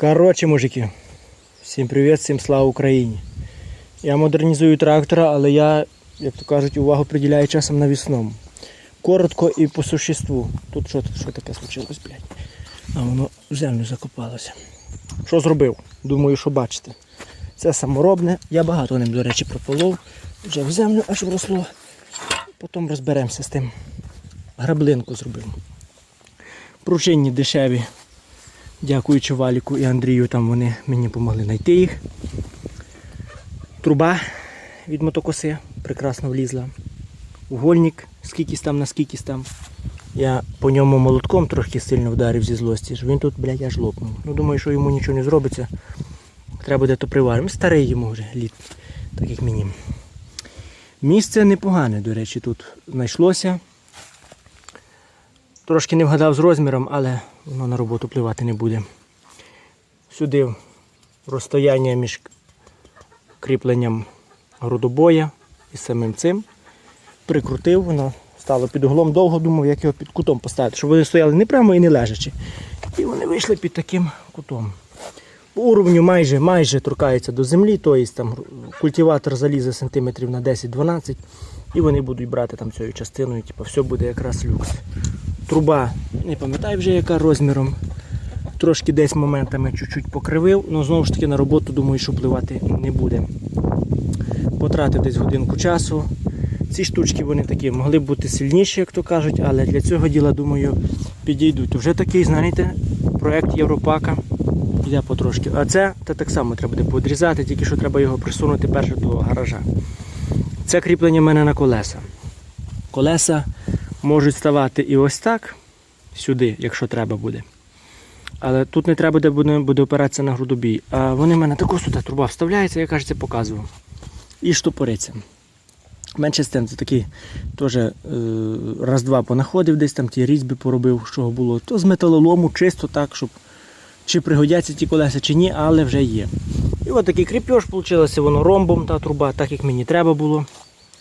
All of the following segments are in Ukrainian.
Коротше, мужики, всім привіт, всім слава Україні. Я модернізую трактора, але я, як то кажуть, увагу приділяю часом навісному. Коротко і по существу. Тут що, що таке случилось, блядь? А воно в землю закопалося. Що зробив? Думаю, що бачите. Це саморобне. Я багато ним, до речі, прополов. Вже в землю аж вросло. Потім розберемося з тим. Граблинку зробив. Пружинні дешеві. Дякуючи Валіку і Андрію, там вони мені допомогли знайти їх. Труба від мотокоси прекрасно влізла. Угольник, скількись там на скількись там. Я по ньому молотком трохи сильно вдарив зі злості, що він тут, блядь, аж лопнув. Ну, думаю, що йому нічого не зробиться. Треба буде то приваримо. Старий йому вже літ, так як мені. Місце непогане, до речі, тут знайшлося. Трошки не вгадав з розміром, але воно на роботу впливати не буде. Сюди розстояння між кріпленням грудобоя і самим цим. Прикрутив, воно стало під углом, довго думав, як його під кутом поставити, щоб вони стояли не прямо і не лежачи. І вони вийшли під таким кутом. По уровню майже майже торкається до землі, тобто там культиватор залізе сантиметрів на 10-12 і вони будуть брати там цією частиною, типу, все буде якраз люкс. Труба, не пам'ятаю вже яка розміром. Трошки десь моментами чуть-чуть покривив, але знову ж таки на роботу думаю, що впливати не буде. Потратив десь годинку часу. Ці штучки вони такі могли б бути сильніші, як то кажуть, але для цього діла, думаю, підійдуть. Вже такий, знаєте, проект Європака. Йде потрошки. А це та так само треба буде подрізати, тільки що треба його присунути перше до гаража. Це кріплення в мене на колеса. Колеса можуть ставати і ось так, сюди, якщо треба буде. Але тут не треба буде, буде, буде опиратися на грудобій. А вони в мене тако сюди труба вставляється, я кажеться, показував. І штопориться. Менше з тим, це такий теж е, раз-два понаходив, десь там ті різьби поробив, що було. То з металолому, чисто так, щоб чи пригодяться ті колеса, чи ні, але вже є. І от такий кріпеж вийшло, воно ромбом, та труба, так як мені треба було.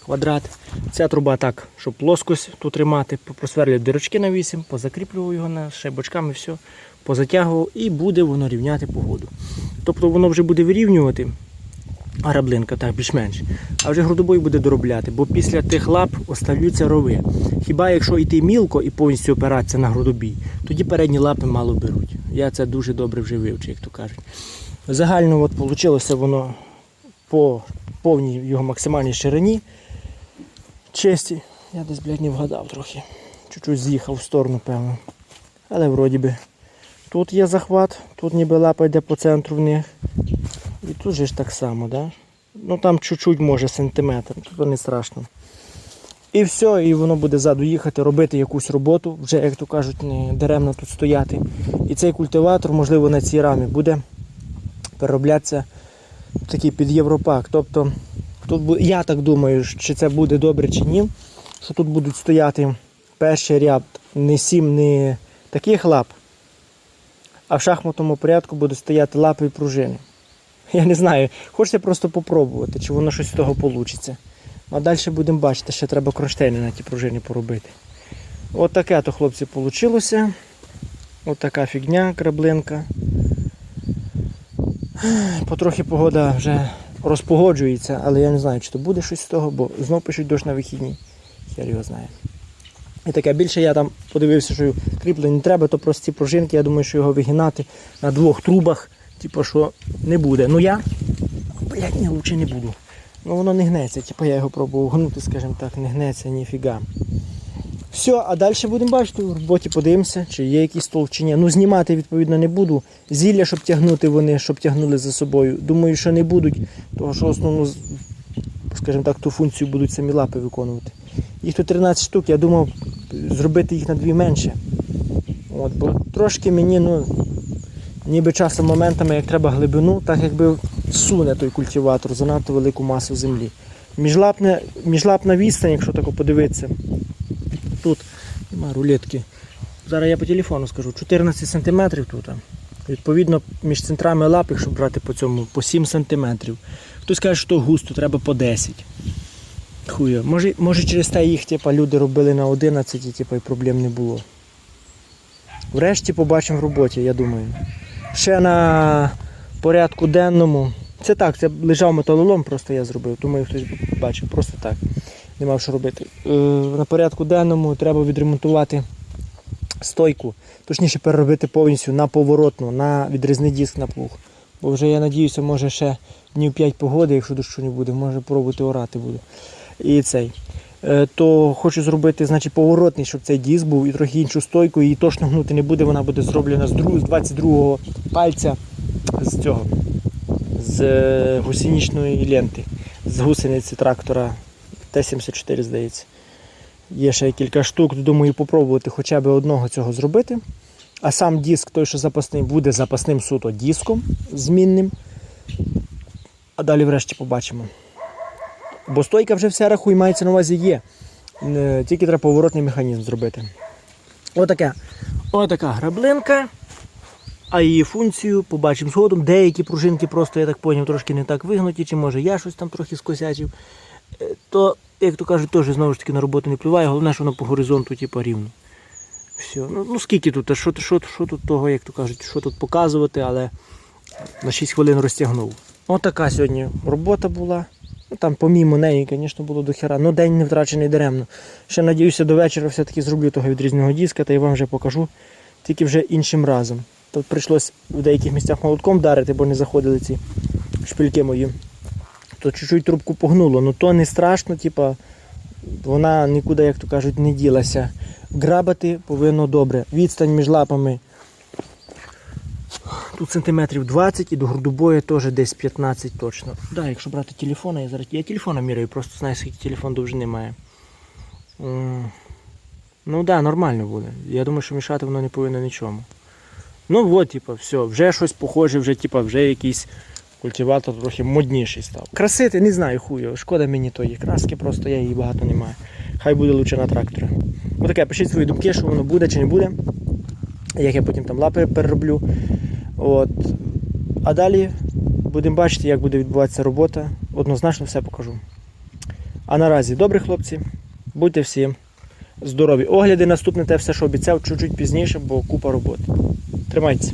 Квадрат. Ця труба так, щоб плоскость тут тримати, просверлюю дирочки на 8, позакріплював його на ще бочками, все, позатягував і буде воно рівняти погоду. Тобто воно вже буде вирівнювати, граблинка так більш-менш. А вже грудобой буде доробляти, бо після тих лап остаються рови. Хіба якщо йти мілко і повністю опиратися на грудобій, тоді передні лапи мало беруть. Я це дуже добре вже вивчив, як то кажуть. Загально от вийшло воно по повній його максимальній ширині. Чисті. Я десь, блядь, не вгадав трохи. Чуть-чуть з'їхав в сторону, певно. Але вроді би. Тут є захват, тут ніби лапа йде по центру в них. І тут же ж так само, да? Ну там чуть-чуть може сантиметр, тут не страшно. І все, і воно буде ззаду їхати, робити якусь роботу, вже, як то кажуть, не даремно тут стояти. І цей культиватор, можливо, на цій рамі буде перероблятися такий під Європак. Тобто, тут я так думаю, чи це буде добре чи ні, що тут будуть стояти перший ряд не сім, не таких лап, а в шахматному порядку будуть стояти лапи і пружини. Я не знаю, хочеться просто попробувати, чи воно щось з того вийде. А далі будемо бачити, ще треба кронштейни на ті пружини поробити. От таке то, хлопці, вийшло. От така фігня, краблинка. Потрохи погода вже розпогоджується, але я не знаю, чи то буде щось з того, бо знов пишуть дощ на вихідні. Хер його знає. І таке більше я там подивився, що кріплень не треба, то прості пружинки, я думаю, що його вигинати на двох трубах, типу, що не буде. Ну я, блядь, ні, лучше не буду. Ну воно не гнеться, типу я його пробував гнути, скажімо так, не гнеться ніфіга. Все, а далі будемо бачити, в роботі подивимося, чи є якийсь стол, чи ні. Ну, знімати, відповідно, не буду. Зілля, щоб тягнути вони, щоб тягнули за собою. Думаю, що не будуть, тому що основну, скажімо так, ту функцію будуть самі лапи виконувати. Їх тут 13 штук, я думав зробити їх на дві менше. От, бо трошки мені, ну, ніби часом моментами, як треба глибину, так якби суне той культиватор, занадто велику масу землі. Міжлапне, міжлапна відстань, якщо так подивитися, тут нема рулетки. Зараз я по телефону скажу, 14 см тут. Відповідно, між центрами лап, якщо брати по цьому, по 7 см. Хтось каже, що густо, треба по 10. Хуя. Може, може через те їх типа, люди робили на 11 і типа, і проблем не було. Врешті побачимо в роботі, я думаю. ще на порядку денному. Це так, це лежав металолом, просто я зробив. Думаю, хтось бачив, просто так. Не мав що робити. Е, на порядку денному треба відремонтувати стойку, точніше переробити повністю на поворотну, на відрізний диск на плуг. Бо вже я надіюся, може ще днів 5 погоди, якщо дощу не буде, може пробувати орати буду. І цей. Е, То хочу зробити значить, поворотний, щоб цей диск був і трохи іншу стойку, її точно гнути не буде, вона буде зроблена з 22-го пальця з цього, з е, гусеничної ленти, з гусениці трактора Т-74, здається. Є ще кілька штук, думаю, попробувати хоча б одного цього зробити. А сам диск, той, що запасний, буде запасним суто диском змінним. А далі врешті побачимо. Бо стойка вже вся рахуй, мається на увазі є. Е, Тільки треба поворотний механізм зробити. Отака. Отака граблинка. А її функцію побачимо згодом. Деякі пружинки просто, я так зрозумів, трошки не так вигнуті, чи може я щось там трохи скосячив. Е, То, як то кажуть, теж знову ж таки на роботу не впливає, головне, що воно по горизонту типу, рівно. Все. Ну, ну скільки тут, а що, що, що тут того, як то кажуть, що тут показувати, але на 6 хвилин розтягнув. Отака сьогодні робота була. Ну, там помімо неї, звісно, було до хера. Ну день не втрачений даремно. Ще надіюся, до вечора все-таки зроблю того відрізного диска, та я вам вже покажу, тільки вже іншим разом. Тут прийшлось в деяких місцях молотком вдарити, бо не заходили ці шпильки мої. То чуть-чуть трубку погнуло, ну то не страшно, типа, вона нікуди, як то кажуть, не ділася. Грабати повинно добре. Відстань між лапами Тут сантиметрів 20 і до грудобою теж десь 15 точно. Да, якщо брати телефон, я зараз. Я телефона міряю, просто знаю, скільки телефон довжини має. Ну так, да, нормально буде. Я думаю, що мішати воно не повинно нічому. Ну от, типа, все, вже щось похоже, вже, типа, вже якийсь культиватор трохи модніший став. Красити, не знаю, хую. Шкода мені тої краски, просто я її багато не маю. Хай буде лучше на тракторі. Отаке, пишіть свої думки, що воно буде чи не буде. Як я потім там лапи перероблю. От. А далі будемо бачити, як буде відбуватися робота. Однозначно все покажу. А наразі, добрі хлопці, будьте всі здорові. Огляди наступне те все, що обіцяв, чуть-чуть пізніше, бо купа роботи. Тримайтеся.